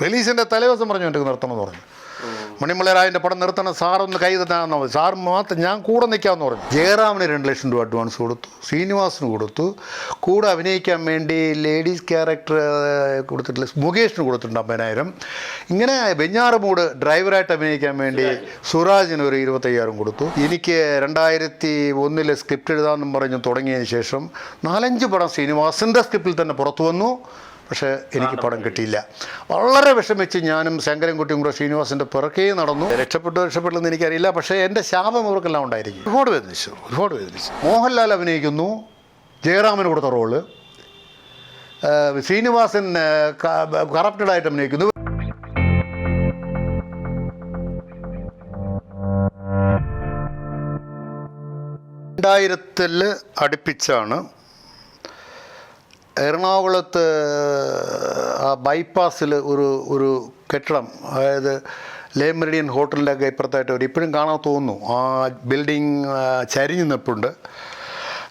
റിലീസിന്റെ തലേദിവസം പറഞ്ഞു എന്റെ നിർത്തണം എന്ന് പറഞ്ഞു. മണിമലരായന്റെ പടം നിർത്തണം സാറൊന്ന് കൈ പറഞ്ഞു. സാർ മാത്രം ഞാൻ കൂടെ നിൽക്കാമെന്ന് പറഞ്ഞു. ജയറാമിന് രണ്ട് ലക്ഷം രൂപ അഡ്വാൻസ് കൊടുത്തു ശ്രീനിവാസിന് കൊടുത്തു. കൂടെ അഭിനയിക്കാൻ വേണ്ടി ലേഡീസ് ക്യാരക്ടർ കൊടുത്തിട്ടില്ല മുകേഷിന് കൊടുത്തിട്ടുണ്ട് അമ്പതിനായിരം. ഇങ്ങനെ വെഞ്ഞാറമൂട് ഡ്രൈവറായിട്ട് അഭിനയിക്കാൻ വേണ്ടി സുരാജിന് ഒരു ഇരുപത്തയ്യായിരം കൊടുത്തു. എനിക്ക് രണ്ടായിരത്തി ഒന്നിലെ സ്ക്രിപ്റ്റ് എഴുതാമെന്നും പറഞ്ഞ് തുടങ്ങിയതിന് ശേഷം നാലഞ്ച് പടം ശ്രീനിവാസിന്റെ സ്ക്രിപ്റ്റിൽ തന്നെ പുറത്തു വന്നു. പക്ഷേ എനിക്ക് പടം കിട്ടിയില്ല. വളരെ വിഷമിച്ച് ഞാനും ശങ്കരൻകുട്ടിയും കൂടെ ശ്രീനിവാസിന്റെ പിറക്കേ നടന്നു. രക്ഷപ്പെട്ടു രക്ഷപ്പെട്ടെന്ന് എനിക്കറിയില്ല. പക്ഷേ എന്റെ ശാപം ഇവർക്കെല്ലാം ഉണ്ടായിരിക്കും. ഒരുപാട് വേദനിച്ചു ഒരുപാട് വേദനിച്ചു. മോഹൻലാൽ അഭിനയിക്കുന്നു. ജയറാമൻ കൊടുത്ത റോൾ. ശ്രീനിവാസൻ ശ്രീനിവാസൻ കറപ്റ്റഡായിട്ട് അഭിനയിക്കുന്നു. രണ്ടായിരത്തിൽ അടുപ്പിച്ചാണ് എറണാകുളത്ത് ആ ബൈപ്പാസിൽ ഒരു ഒരു കെട്ടിടം അതായത് ലേ മെറിഡിയൻ ഹോട്ടലിന്റെ ഒക്കെ ഇപ്പുറത്തായിട്ട് ഒരു ഇപ്പോഴും കാണാൻ തോന്നുന്നു. ആ ബിൽഡിങ് ചരിഞ്ഞു നിൽപ്പുണ്ട്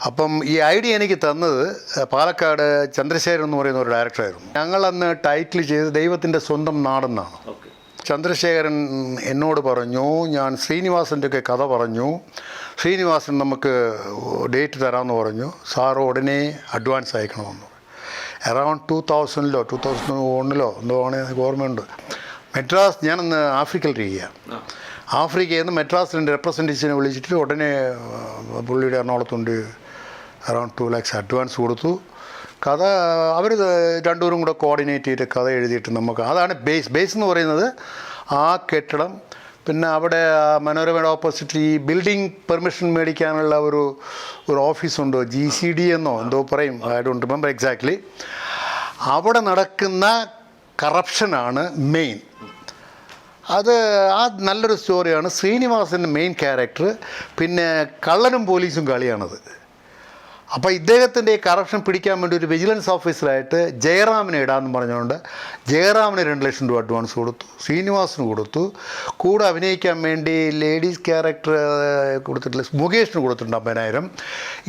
അപ്പം ഈ ഐഡിയ എനിക്ക് തന്നത് പാലക്കാട് ചന്ദ്രശേഖരൻ എന്ന് പറയുന്ന ഒരു ഡയറക്ടറായിരുന്നു ഞങ്ങളന്ന് ടൈറ്റിൽ ചെയ്ത് ദൈവത്തിന്റെ സ്വന്തം നാടെന്നാണ്. ചന്ദ്രശേഖരൻ എന്നോട് പറഞ്ഞു ഞാൻ ശ്രീനിവാസന്റെ ഒക്കെ കഥ പറഞ്ഞു. ശ്രീനിവാസൻ നമുക്ക് ഡേറ്റ് തരാമെന്ന് പറഞ്ഞു. സാറ് ഉടനെ അഡ്വാൻസ് അയക്കണമെന്ന്. അറൗണ്ട് ടു തൗസൻഡിലോ ടു തൗസൻഡ് വണ്ണിലോ എന്തോ ആണ് എനിക്ക് ഓർമ്മയുണ്ട്. മെഡ്രാസ് ഞാനന്ന് ആഫ്രിക്കയിലിരിക്കുക ആഫ്രിക്കയിൽ നിന്ന് മെഡ്രാസിന്റെ റെപ്രസെന്റേറ്റീവിനെ വിളിച്ചിട്ട് ഉടനെ പുള്ളിയുടെ എറണാകുളത്തുണ്ട് അറൗണ്ട് ടു ലാക്സ് അഡ്വാൻസ് കൊടുത്തു. കഥ അവർ രണ്ടുപേരും കൂടെ കോർഡിനേറ്റ് ചെയ്തിട്ട് കഥ എഴുതിയിട്ട് നമുക്ക് അതാണ് ബേസ് ബേസ് എന്ന് പറയുന്നത് ആ കെട്ടിടം പിന്നെ അവിടെ മനോരമയുടെ ഓപ്പോസിറ്റ് ഈ ബിൽഡിംഗ് പെർമിഷൻ മേടിക്കാനുള്ള ഒരു ഒരു ഓഫീസുണ്ടോ ജി സി ഡി എന്നോ എന്തോ പറയും. ഐ ഡോണ്ട് റിമെമ്പർ എക്സാക്ട്ലി അവിടെ നടക്കുന്ന കറപ്ഷനാണ് മെയിൻ അത് ആ നല്ലൊരു സ്റ്റോറിയാണ് ശ്രീനിവാസന്റെ മെയിൻ ക്യാരക്ടർ പിന്നെ കള്ളനും പോലീസും കളിയാണത്. അപ്പോൾ ഇദ്ദേഹത്തിന്റെ ഈ കറപ്ഷൻ പിടിക്കാൻ വേണ്ടി ഒരു വിജിലൻസ് ഓഫീസറായിട്ട് ജയറാമിനെ ഇടാമെന്ന് പറഞ്ഞുകൊണ്ട് ജയറാമിന് രണ്ട് ലക്ഷം രൂപ അഡ്വാൻസ് കൊടുത്തു ശ്രീനിവാസിന് കൊടുത്തു. കൂടെ അഭിനയിക്കാൻ വേണ്ടി ലേഡീസ് ക്യാരക്ടർ കൊടുത്തിട്ടില്ല മുകേഷിന് കൊടുത്തിട്ടുണ്ട് അമ്പതിനായിരം.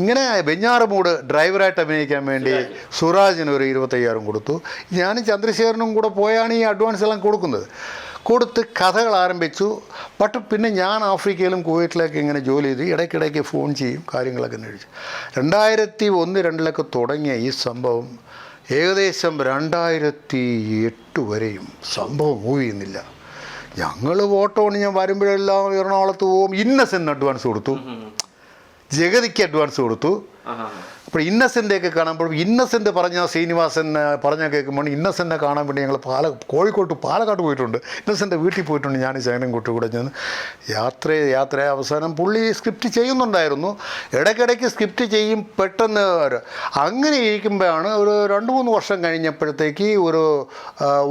ഇങ്ങനെ വെഞ്ഞാറമൂട് ഡ്രൈവറായിട്ട് അഭിനയിക്കാൻ വേണ്ടി സുരാജിന് ഒരു ഇരുപത്തയ്യായിരം കൊടുത്തു. ഞാനും ചന്ദ്രശേഖരനും കൂടെ പോയാണ് ഈ അഡ്വാൻസ് എല്ലാം കൊടുക്കുന്നത്. കൊടുത്ത് കഥകൾ ആരംഭിച്ചു. ബട്ട് പിന്നെ ഞാൻ ആഫ്രിക്കയിലും കുവൈറ്റിലൊക്കെ ഇങ്ങനെ ജോലി ചെയ്ത് ഇടയ്ക്കിടയ്ക്ക് ഫോൺ ചെയ്യും കാര്യങ്ങളൊക്കെ കഴിച്ചു രണ്ടായിരത്തി ഒന്ന് രണ്ടിലൊക്കെ തുടങ്ങിയ ഈ സംഭവം ഏകദേശം രണ്ടായിരത്തി എട്ട് വരെയും സംഭവം മൂവ് ചെയ്യുന്നില്ല. ഞങ്ങൾ വോട്ടോണ് ഞാൻ വരുമ്പോഴെല്ലാം എറണാകുളത്ത് പോകും. ഇന്നസെന്ന് അഡ്വാൻസ് കൊടുത്തു. ജഗതിക്ക് അഡ്വാൻസ് കൊടുത്തു. അപ്പോൾ ഇന്നസെന്റെയൊക്കെ കാണുമ്പോൾ ഇന്നസെന്റ് പറഞ്ഞ ശ്രീനിവാസൻ പറഞ്ഞ കേൾക്കുമ്പോൾ ഇന്നസെന്റെ കാണാൻ വേണ്ടി ഞങ്ങൾ പാല കോഴിക്കോട്ട് പാലക്കാട് പോയിട്ടുണ്ട്. ഇന്നസെന്റെ വീട്ടിൽ പോയിട്ടുണ്ട് ഞാൻ ശയനൻകുട്ടി കൂടെ ചെന്ന്. യാത്ര യാത്ര അവസാനം പുള്ളി സ്ക്രിപ്റ്റ് ചെയ്യുന്നുണ്ടായിരുന്നു. ഇടയ്ക്കിടയ്ക്ക് സ്ക്രിപ്റ്റ് ചെയ്യും പെട്ടെന്ന് അങ്ങനെ ഇരിക്കുമ്പോഴാണ് ഒരു രണ്ട് മൂന്ന് വർഷം കഴിഞ്ഞപ്പോഴത്തേക്ക് ഒരു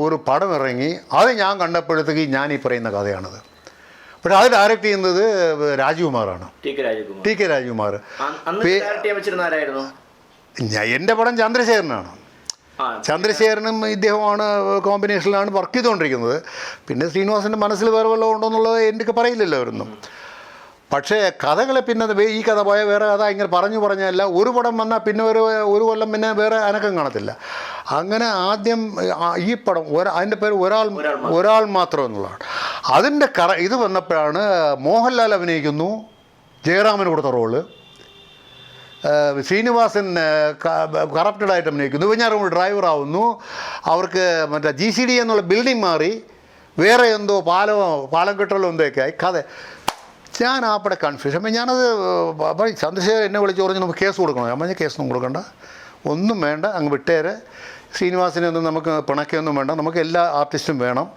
ഒരു പടം ഇറങ്ങി. അത് ഞാൻ കണ്ടപ്പോഴത്തേക്ക് ഞാൻ ഈ പറയുന്ന കഥയാണത്. പക്ഷേ അത് ഡയറക്റ്റ് ചെയ്യുന്നത് രാജകുമാറാണ്. T K Rajkumar. എന്റെ പടം ചന്ദ്രശേഖരനാണ്. ചന്ദ്രശേഖരനും ഇദ്ദേഹമാണ് കോമ്പിനേഷനിലാണ് വർക്ക് ചെയ്തുകൊണ്ടിരിക്കുന്നത്. പിന്നെ ശ്രീനിവാസന്റെ മനസ്സിൽ വേറെ വല്ലതും ഉണ്ടോ എന്നുള്ളത് എനിക്ക് പറയില്ലല്ലോ അവരൊന്നും. പക്ഷേ കഥകളെ പിന്നെ ഈ കഥ പോയ വേറെ കഥ ഇങ്ങനെ പറഞ്ഞു പറഞ്ഞല്ല. ഒരു പടം വന്നാൽ പിന്നെ ഒരു ഒരു കൊല്ലം പിന്നെ വേറെ അനക്കം കാണത്തില്ല. അങ്ങനെ ആദ്യം ഈ പടം ഒരാ അതിന്റെ പേര് ഒരാൾ ഒരാൾ മാത്രം. എന്നുള്ളതാണ്. അതിന്റെ കറ ഇത് വന്നപ്പോഴാണ് മോഹൻലാൽ അഭിനയിക്കുന്നു. ജയറാമന് കൊടുത്ത റോൾ. ശ്രീനിവാസൻ കറപ്റ്റഡായിട്ട് അഭിനയിക്കുന്നു. വെഞ്ഞാറമൂട് ഡ്രൈവർ ആവുന്നു. അവർക്ക് മറ്റേ ജി സി ഡി എന്നുള്ള ബിൽഡിംഗ് മാറി. വേറെ എന്തോ പാലമോ പാലം കെട്ടലോ എന്തോ ഒക്കെ ആയി. കഥ ഞാൻ ആ പടെ കൺഫ്യൂഷൻ അപ്പം ഞാനത് അപ്പം ചന്ദ്രശേഖരൻ എന്നെ വിളിച്ച് പറഞ്ഞു നമുക്ക് കേസ് കൊടുക്കണം? ഞാൻ പറഞ്ഞ കേസൊന്നും കൊടുക്കണ്ട. ഒന്നും വേണ്ട അങ്ങ് വിട്ടേരെ. ശ്രീനിവാസിനെ ഒന്നും നമുക്ക് പിണക്കൊന്നും വേണ്ട. നമുക്ക് എല്ലാ ആർട്ടിസ്റ്റും വേണം.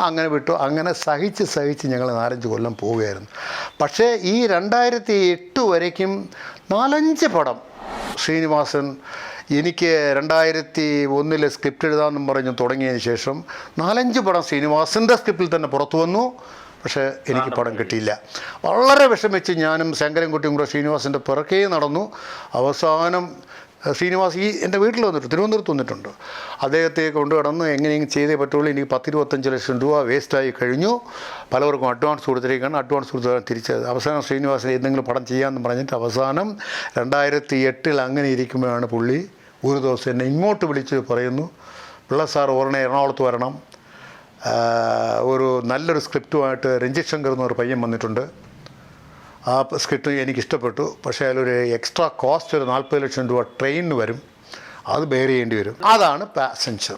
അങ്ങനെ വിട്ടു. അങ്ങനെ സഹിച്ച് സഹിച്ച് ഞങ്ങൾ നാലഞ്ച് കൊല്ലം പോവുകയായിരുന്നു. പക്ഷേ ഈ രണ്ടായിരത്തി എട്ട് വരയ്ക്കും നാലഞ്ച് പടം ശ്രീനിവാസൻ എനിക്ക് രണ്ടായിരത്തി ഒന്നിലെ സ്ക്രിപ്റ്റ് എഴുതാമെന്നും പറഞ്ഞ് തുടങ്ങിയതിന് ശേഷം നാലഞ്ച് പടം ശ്രീനിവാസിന്റെ സ്ക്രിപ്റ്റിൽ തന്നെ പുറത്തു വന്നു. പക്ഷേ എനിക്ക് പടം കിട്ടിയില്ല. വളരെ വിഷമിച്ച് ഞാനും ശങ്കരൻകുട്ടിയും കൂടെ ശ്രീനിവാസിന്റെ പിറക്കേ നടന്നു. അവസാനം ശ്രീനിവാസ് ഈ എന്റെ വീട്ടിൽ വന്നിട്ട് തിരുവനന്തപുരത്ത് വന്നിട്ടുണ്ട്. അദ്ദേഹത്തെ കൊണ്ടു കിടന്ന് എങ്ങനെയെങ്കിലും ചെയ്തേ പറ്റുള്ളൂ. എനിക്ക് പത്തിരുപത്തഞ്ച് ലക്ഷം രൂപ വേസ്റ്റായി കഴിഞ്ഞു. പലവർക്കും അഡ്വാൻസ് കൊടുത്തിരിക്കുകയാണ്. അഡ്വാൻസ് കൊടുത്ത് തിരിച്ച് അവസാനം ശ്രീനിവാസിന് എന്തെങ്കിലും പടം ചെയ്യാമെന്ന് പറഞ്ഞിട്ട് അവസാനം രണ്ടായിരത്തി എട്ടിൽ അങ്ങനെ ഇരിക്കുമ്പോഴാണ് പുള്ളി ഒരു ദിവസം എന്നെ ഇങ്ങോട്ട് വിളിച്ച് പറയുന്നു പിള്ള സാർ ഉടനെ എറണാകുളത്ത് വരണം. ഒരു നല്ലൊരു സ്ക്രിപ്റ്റുമായിട്ട് രഞ്ജിത് ശങ്കർ എന്നൊരു പയ്യൻ വന്നിട്ടുണ്ട്. ആ സ്ക്രിപ്റ്റ് എനിക്ക് ഇഷ്ടപ്പെട്ടു പക്ഷേ അതിലൊരു എക്സ്ട്രാ കോസ്റ്റ് ഒരു നാൽപ്പത് ലക്ഷം രൂപ ട്രെയിനിന് വരും. അത് ബെയർ ചെയ്യേണ്ടി വരും. അതാണ് പാസഞ്ചർ.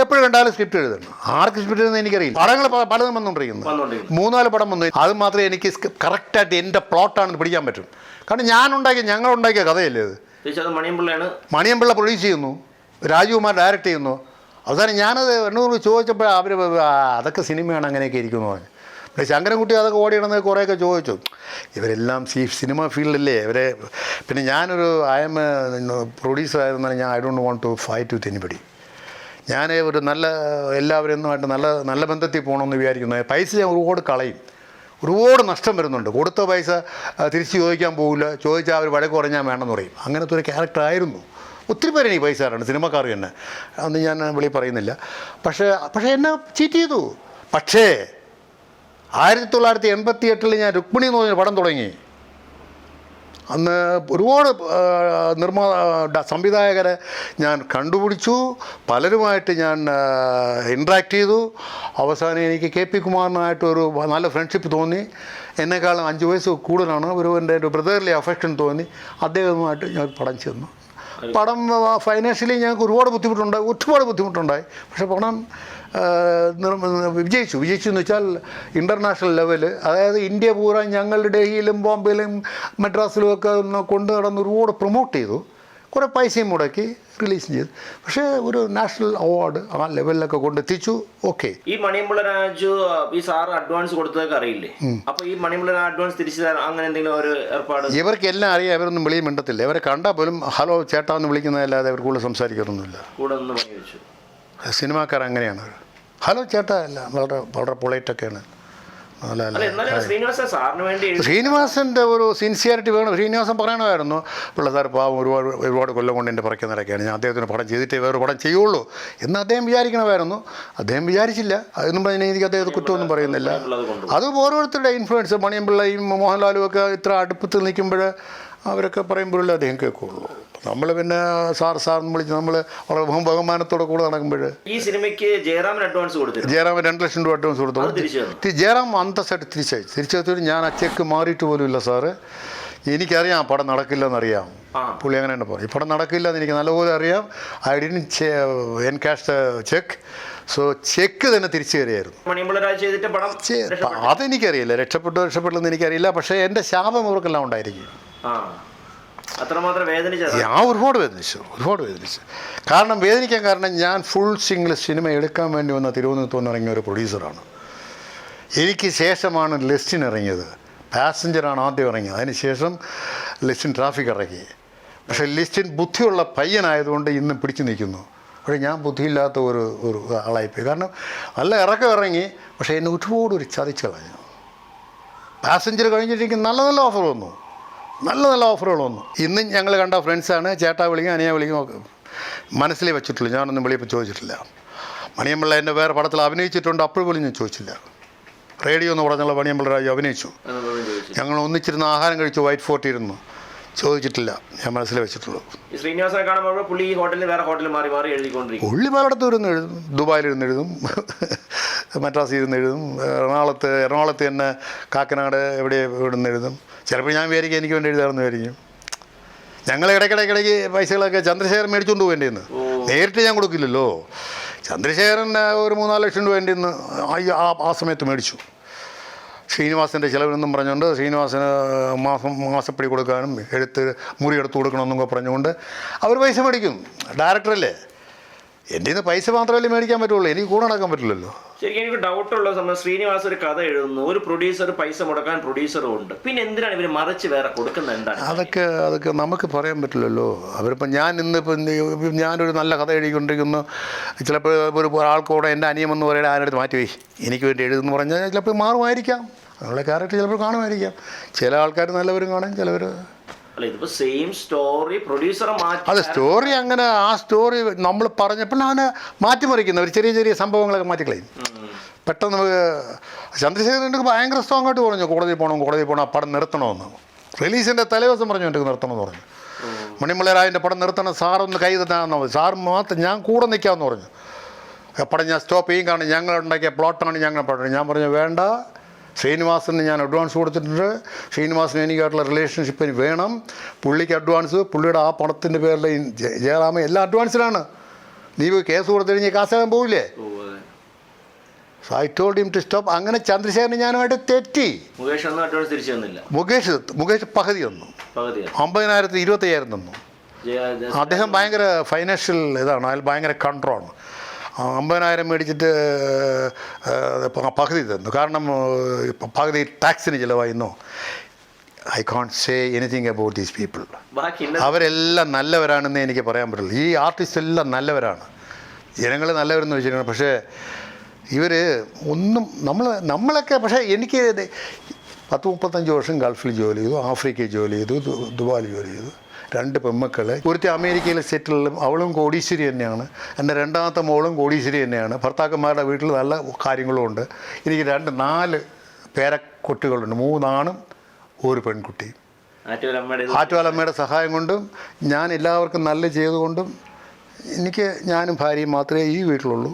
എപ്പോഴും കണ്ടാലും സ്ക്രിപ്റ്റ് എഴുതണം. ആർക്ക് സ്ക്രിപ്റ്റ് എഴുതുന്നത് എനിക്കറിയില്ല. പടങ്ങൾ പലതും വന്നുകൊണ്ടിരിക്കുന്നു മൂന്നാൽ പടം വന്നു. അത് മാത്രമേ എനിക്ക് കറക്റ്റായിട്ട് എന്റെ പ്ലോട്ടാണെന്ന് പിടിക്കാൻ പറ്റും. കാരണം ഞാൻ ഉണ്ടാക്കിയ ഞങ്ങൾ ഉണ്ടാക്കിയ കഥയല്ലേ അത് മണിയമ്പിള്ളയാണ് മണിയമ്പിള്ള പ്രൊഡ്യൂസ് ചെയ്യുന്നു. രാജകുമാർ ഡയറക്റ്റ് ചെയ്യുന്നു. അവസാനം ഞാനത് എന്നോട് ചോദിച്ചപ്പോൾ അവർ അതൊക്കെ സിനിമയാണ് അങ്ങനെയൊക്കെ ഇരിക്കുമെന്ന് പറഞ്ഞു. പിന്നെ ശങ്കരൻകുട്ടി അതൊക്കെ ഓടിയണമെന്ന് കുറേയൊക്കെ ചോദിച്ചു. ഇവരെല്ലാം സി സിനിമ ഫീൽഡല്ലേ ഇവരെ പിന്നെ ഞാനൊരു ഐ എം പ്രൊഡ്യൂസർ ആയിരുന്നാലും ഞാൻ I don't want to fight with anybody ഞാൻ ഒരു നല്ല എല്ലാവരുമായിട്ട് നല്ല നല്ല ബന്ധത്തിൽ പോകണമെന്ന് വിചാരിക്കുന്നത് പൈസ ഞാൻ ഒരുപാട് കളയും. ഒരുപാട് നഷ്ടം വരുന്നുണ്ട്. കൊടുത്ത പൈസ തിരിച്ച് ചോദിക്കാൻ പോകില്ല ചോദിച്ചാൽ അവർ വഴക്ക് കുറഞ്ഞാൽ വേണമെന്ന് പറയും. അങ്ങനത്തെ ഒരു ക്യാരക്ടർ ആയിരുന്നു. ഒത്തിരി പേര് പൈസ ആരാണ് സിനിമക്കാർ തന്നെ. അന്ന് ഞാൻ വിളി പറയുന്നില്ല. പക്ഷേ പക്ഷേ എന്നെ ചീറ്റ് ചെയ്തു. പക്ഷേ ആയിരത്തി തൊള്ളായിരത്തി എൺപത്തി എട്ടിൽ ഞാൻ രുക്മിണി എന്ന് പറഞ്ഞ പടം തുടങ്ങി. അന്ന് ഒരുപാട് നിർമ്മാ സംവിധായകരെ ഞാൻ കണ്ടുപിടിച്ചു. പലരുമായിട്ട് ഞാൻ ഇൻട്രാക്ട് ചെയ്തു. അവസാനം എനിക്ക് കെ പി കുമാറിനായിട്ട് ഒരു നല്ല ഫ്രണ്ട്ഷിപ്പ് തോന്നി. എന്നെക്കാളും അഞ്ച് വയസ്സ് കൂടുതലാണ്. ഒരു എന്റെ ഒരു ബ്രദറിലെ അഫെക്ഷൻ തോന്നി. അദ്ദേഹവുമായിട്ട് ഞാൻ പടം ചെന്നു. പടം ഫൈനാൻഷ്യലി ഞങ്ങൾക്ക് ഒരുപാട് ബുദ്ധിമുട്ടുണ്ടായി ഒരുപാട് ബുദ്ധിമുട്ടുണ്ടായി. പക്ഷേ പണം വിജയിച്ചു. വിജയിച്ചു എന്ന് വെച്ചാൽ ഇന്റർനാഷണൽ ലെവൽ അതായത് ഇന്ത്യ പൂരാ ഞങ്ങൾ ഡൽഹിയിലും ബോംബെയിലും മദ്രാസിലും ഒക്കെ കൊണ്ട് നടന്ന് ഒരുപാട് പ്രൊമോട്ട് ചെയ്തു. കുറേ പൈസയും മുടക്കി റിലീസ് ചെയ്തു. പക്ഷേ ഒരു നാഷണൽ അവാർഡ് ആ ലെവലിലൊക്കെ കൊണ്ടെത്തിച്ചു ഓക്കെ ഈ മണിമുള്ള രാജു ഈ സാർ അഡ്വാൻസ് കൊടുത്തതൊക്കെ അറിയില്ലേ? അപ്പൊ ഈ മണിമുള്ള അഡ്വാൻസ് തിരിച്ചു അങ്ങനെ എന്തെങ്കിലും ഒരു ഏർപ്പാട്? ഇവർക്ക് എല്ലാം അറിയാം ഇവരൊന്നും വെളിയിൽ മിണ്ടത്തില്ല. ഇവരെ കണ്ടാൽ പോലും ഹലോ ചേട്ടാ എന്ന് വിളിക്കുന്നതല്ലാതെ അവർ കൂടുതൽ സംസാരിക്കുന്നൊന്നുമില്ല കൂടെ ഒന്ന് സിനിമാക്കാർ അങ്ങനെയാണ്. ഹലോ ചേട്ടാ അല്ല വളരെ വളരെ പൊളൈറ്റൊക്കെയാണ് എഴുതി ഒരു സിൻസിയറിറ്റി വേണം. ശ്രീനിവാസൻ പറയണമായിരുന്നു പിള്ള സാർ പാവം ഒരുപാട് ഒരുപാട് കൊല്ലം കൊണ്ട് എന്റെ പുറകെ നടക്കുകയാണ്. ഞാൻ അദ്ദേഹത്തിന് പടം ചെയ്തിട്ടേ വേറെ പടം ചെയ്യുള്ളൂ എന്ന് അദ്ദേഹം വിചാരിക്കണമായിരുന്നു. അദ്ദേഹം വിചാരിച്ചില്ല. അതൊന്നും പറഞ്ഞാൽ എനിക്ക് അദ്ദേഹത്തെ കുറ്റമൊന്നും പറയുന്നില്ല. അത് ഓരോരുത്തരുടെ ഇൻഫ്ലുവൻസ് മണിയമ്പിള്ളയും മോഹൻലാലും ഒക്കെ ഇത്ര അടുപ്പത്തിൽ നിൽക്കുമ്പോൾ അവരൊക്കെ പറയുമ്പോഴല്ലേ അദ്ദേഹം കേൾക്കുള്ളൂ. നമ്മൾ പിന്നെ സാർ സാർ എന്ന് വിളിച്ച് നമ്മൾ വളരെ ബഹു- ബഹുമാനത്തോടെ കൂടെ നടക്കുമ്പോൾ ഈ സിനിമയ്ക്ക് ജയറാമിന് അഡ്വാൻസ് കൊടുത്തു ജയറാമൻ രണ്ട് ലക്ഷം രൂപ അഡ്വാൻസ് കൊടുത്തു. ജയറാം അന്തസ്സായിട്ട് തിരിച്ചയച്ചു തിരിച്ചയച്ചിട്ട് ഞാൻ ആ ചെക്ക് മാറിയിട്ട് പോലും ഇല്ല സാറ്. എനിക്കറിയാം ആ പടം നടക്കില്ലെന്നറിയാം. പുള്ളി അങ്ങനെ തന്നെ പറയും ഈ പടം നടക്കില്ല എന്ന് എനിക്ക് നല്ലപോലെ അറിയാം. I didn't encash check so check തന്നെ തിരിച്ചു കയറിയായിരുന്നു. അതെനിക്കറിയില്ല രക്ഷപ്പെട്ടു. രക്ഷപ്പെട്ടില്ലെന്ന് എനിക്കറിയില്ല. പക്ഷേ എന്റെ ശാപം അവർക്കെല്ലാം ഉണ്ടായിരിക്കും. ഞാൻ ഒരുപാട് വേദനിച്ചു ഒരുപാട് വേദനിച്ചു. കാരണം വേദനിക്കാൻ കാരണം ഞാൻ ഫുൾ സിംഗിൾ സിനിമ എടുക്കാൻ വേണ്ടി വന്ന തിരുവനന്തപുരത്ത് നിന്ന് ഇറങ്ങിയ ഒരു പ്രൊഡ്യൂസറാണ് എനിക്ക് ശേഷമാണ് ലിസ്റ്റിന് ഇറങ്ങിയത്. പാസഞ്ചറാണ് ആദ്യം ഇറങ്ങിയത്. അതിന് ശേഷം ലിസ്റ്റിൻ ട്രാഫിക് ഇറങ്ങി. പക്ഷേ ലിസ്റ്റിൻ ബുദ്ധിയുള്ള പയ്യനായതുകൊണ്ട് ഇന്ന് പിടിച്ചു നിൽക്കുന്നു. പക്ഷേ ഞാൻ ബുദ്ധിയില്ലാത്ത ഒരു ഒരു ആളായിപ്പോയി. കാരണം നല്ല ഇറക്കം ഇറങ്ങി പക്ഷേ എന്നെ ഒരുപാട് ഒരു ചതിച്ച് കളഞ്ഞു. പാസഞ്ചർ കഴിഞ്ഞിട്ട് നല്ല നല്ല ഓഫർ വന്നു. നല്ല നല്ല ഓഫറുകൾ വന്നു ഇന്നും ഞങ്ങൾ കണ്ട ഫ്രണ്ട്സാണ് ചേട്ടാ വിളിക്കും അനിയ വിളിക്കും ഒക്കെ. മനസ്സിലേ വെച്ചിട്ടുള്ളൂ ഞാനൊന്നും വിളിയപ്പോൾ ചോദിച്ചിട്ടില്ല. മണിയമ്പിള്ള എന്റെ വേറെ പടത്തിൽ അഭിനയിച്ചിട്ടുണ്ട് അപ്പോൾ പോലും ഞാൻ ചോദിച്ചില്ല. റേഡിയോ എന്ന് പറഞ്ഞുള്ള മണിയമ്പിള്ള രാജു അഭിനയിച്ചു. ഞങ്ങൾ ഒന്നിച്ചിരുന്ന് ആഹാരം കഴിച്ചു വൈറ്റ് ഫോർട്ട് ഇരുന്നു ചോദിച്ചിട്ടില്ല. ഞാൻ മനസ്സിൽ വെച്ചിട്ടുള്ളൂ. ശ്രീനിവാസനെ കാണുമ്പോൾ പുള്ളി ഈ ഹോട്ടലിൽ വേറെ ഹോട്ടലിൽ മാറി മാറി എഴുതിക്കൊണ്ടിരിക്കും. പുള്ളി പലയിടത്തും ഇരുന്ന് എഴുതും. ദുബായിലിരുന്ന് എഴുതും. മദ്രാസിൽ ഇരുന്ന് എഴുതും. എറണാകുളത്ത് എറണാകുളത്ത് തന്നെ കാക്കനാട് എവിടെ ഇവിടുന്ന് എഴുതും. ചിലപ്പോൾ ഞാൻ വിചാരിക്കും എനിക്ക് വേണ്ടി എഴുതാമെന്ന് വിചാരിക്കും. ഞങ്ങൾ ഇടയ്ക്കിടയ്ക്കിടയ്ക്ക് പൈസകളൊക്കെ ചന്ദ്രശേഖരൻ മേടിച്ചുകൊണ്ട് പോകേണ്ടി ഇന്ന്. നേരിട്ട് ഞാൻ കൊടുക്കില്ലല്ലോ. ചന്ദ്രശേഖരൻ ആ, ഒരു മൂന്നാൽ ലക്ഷം രൂപ വേണ്ടി ഇന്ന് ആ ആ സമയത്ത് മേടിച്ചു. ശ്രീനിവാസന്റെ ചിലവിനെന്നും പറഞ്ഞുകൊണ്ട് ശ്രീനിവാസന് മാസം മാസപ്പടി കൊടുക്കാനും എഴുത്ത് മുറി എടുത്ത് കൊടുക്കണമെന്നൊക്കെ പറഞ്ഞുകൊണ്ട് അവർ പൈസ മേടിക്കും. ഡയറക്ടറല്ലേ? എന്റെ നിന്ന് പൈസ മാത്രമല്ലേ മേടിക്കാൻ പറ്റുള്ളൂ. എനിക്ക് കൂടെ നടക്കാൻ പറ്റില്ലല്ലോ. ശരിക്കും എനിക്ക് ഡൗട്ട് ഉള്ള സമയം ശ്രീനിവാസ് ഒരു കഥ എഴുതുന്നു. ഒരു പ്രൊഡ്യൂസർ പൈസ മുടക്കാൻ പ്രൊഡ്യൂസറും ഉണ്ട്. പിന്നെ എന്തിനാണ് ഇവർ മറിച്ച് വേറെ കൊടുക്കുന്നത് എന്താണ്? അതൊക്കെ അതൊക്കെ നമുക്ക് പറയാൻ പറ്റില്ലല്ലോ. അവരിപ്പോൾ ഞാൻ ഇന്ന് ഇപ്പം ഞാനൊരു നല്ല കഥ എഴുതിക്കൊണ്ടിരിക്കുന്നു. ചിലപ്പോൾ ഒരു ആൾക്കൂടെ എന്റെ അനിയമെന്ന് പറയുന്നത് ആരെടുത്ത് മാറ്റി എനിക്ക് വേണ്ടി എഴുതുന്നു പറഞ്ഞാൽ ചിലപ്പോൾ മാറുമായിരിക്കാം. അവളെ ക്യാരക്ടർ ചിലപ്പോൾ കാണുമായിരിക്കാം. ചില ആൾക്കാർ നല്ലവരും കാണും ചിലവർ അല്ല ഇതിപ്പോ സെയിം സ്റ്റോറി പ്രൊഡ്യൂസർ മാറ്റി അത് സ്റ്റോറി അങ്ങനെ ആ സ്റ്റോറി നമ്മൾ പറഞ്ഞപ്പോൾ അവന് മാറ്റിമറിക്കുന്ന ഒരു ചെറിയ ചെറിയ സംഭവങ്ങളൊക്കെ മാറ്റിക്കളയും പെട്ടെന്ന് നമുക്ക് ചന്ദ്രശേഖരൻ ഭയങ്കര സ്ട്രോങ് ആയിട്ട് പറഞ്ഞു കോടതി പോകണം കോടതി പോകണം ആ പടം നിർത്തണമെന്ന്. റിലീസിന്റെ തലേദിവസം പറഞ്ഞു എനിക്ക് നിർത്തണമെന്ന് പറഞ്ഞു. മണിമലരായന്റെ പടം നിർത്തണം സാറൊന്ന് കൈ തന്നാന്ന് പറഞ്ഞു. സാർ മാത്രം ഞാൻ കൂടെ നിൽക്കാമെന്ന് പറഞ്ഞു. എപ്പോഴും ഞാൻ സ്റ്റോപ്പ് ചെയ്യും കാരണം ഞങ്ങൾ ഉണ്ടാക്കിയ പ്ലോട്ടാണ് ഞങ്ങളെ പറഞ്ഞത് ഞാൻ പറഞ്ഞു വേണ്ട ശ്രീനിവാസന് ഞാൻ അഡ്വാൻസ് കൊടുത്തിട്ടുണ്ട്. ശ്രീനിവാസന് എനിക്കായിട്ടുള്ള റിലേഷൻഷിപ്പിന് വേണം. പുള്ളിക്ക് അഡ്വാൻസ് പുള്ളിയുടെ ആ പണത്തിന്റെ പേരിൽ ജയറാമ എല്ലാം അഡ്വാൻസിലാണ് നീ കേസ് കൊടുത്തു കഴിഞ്ഞാൽ കാശാകാൻ പോവില്ലേ? So I told him to stop അങ്ങനെ ചന്ദ്രശേഖരൻ ഞാനുമായിട്ട് തെറ്റി. മുകേഷ് ഒന്നും അഡ്വാൻസ് തിരിച്ചു തന്നില്ല. മുകേഷ് മുകേഷ് പകുതി തന്നു. അമ്പതിനായിരത്തി ഇരുപത്തയ്യായിരം തന്നു. അദ്ദേഹം ഭയങ്കര ഫൈനാൻഷ്യൽ ഇതാണ്. അതിൽ ഭയങ്കര കൺട്രോളാണ് അമ്പതിനായിരം മേടിച്ചിട്ട് പകുതി തന്നു. കാരണം പകുതി ടാക്സിന് ചിലവായിരുന്നു I can't say anything about these people അവരെല്ലാം നല്ലവരാണെന്ന് എനിക്ക് പറയാൻ പറ്റുള്ളൂ. ഈ ആർട്ടിസ്റ്റ് എല്ലാം നല്ലവരാണ്. ജനങ്ങൾ നല്ലവരെന്ന് വെച്ചിരിക്കണം പക്ഷേ ഇവർ ഒന്നും നമ്മൾ നമ്മളൊക്കെ പക്ഷേ എനിക്ക് പത്ത് മുപ്പത്തഞ്ച് വർഷം ഗൾഫിൽ ജോലി ചെയ്തു ആഫ്രിക്കയിൽ ജോലി ചെയ്തു ദുബായിൽ ജോലി ചെയ്തു. രണ്ട് പെമ്മക്കൾ ഒരുത്തി അമേരിക്കയിൽ സെറ്റിലും അവളും കോടീശ്വരി തന്നെയാണ്. എന്റെ രണ്ടാമത്തെ മോളും കോടീശ്വരി തന്നെയാണ്. ഭർത്താക്കന്മാരുടെ വീട്ടിൽ നല്ല കാര്യങ്ങളും ഉണ്ട്. എനിക്ക് രണ്ട് നാല് പേരക്കുട്ടികളുണ്ട്. മൂന്നാണും ഒരു പെൺകുട്ടി ആറ്റുകാലമ്മയുടെ ഇത് സഹായം കൊണ്ടും ഞാൻ എല്ലാവർക്കും നല്ല ചെയ്തുകൊണ്ടും എനിക്ക് ഞാനും ഭാര്യയും മാത്രമേ ഈ വീട്ടിലുള്ളൂ.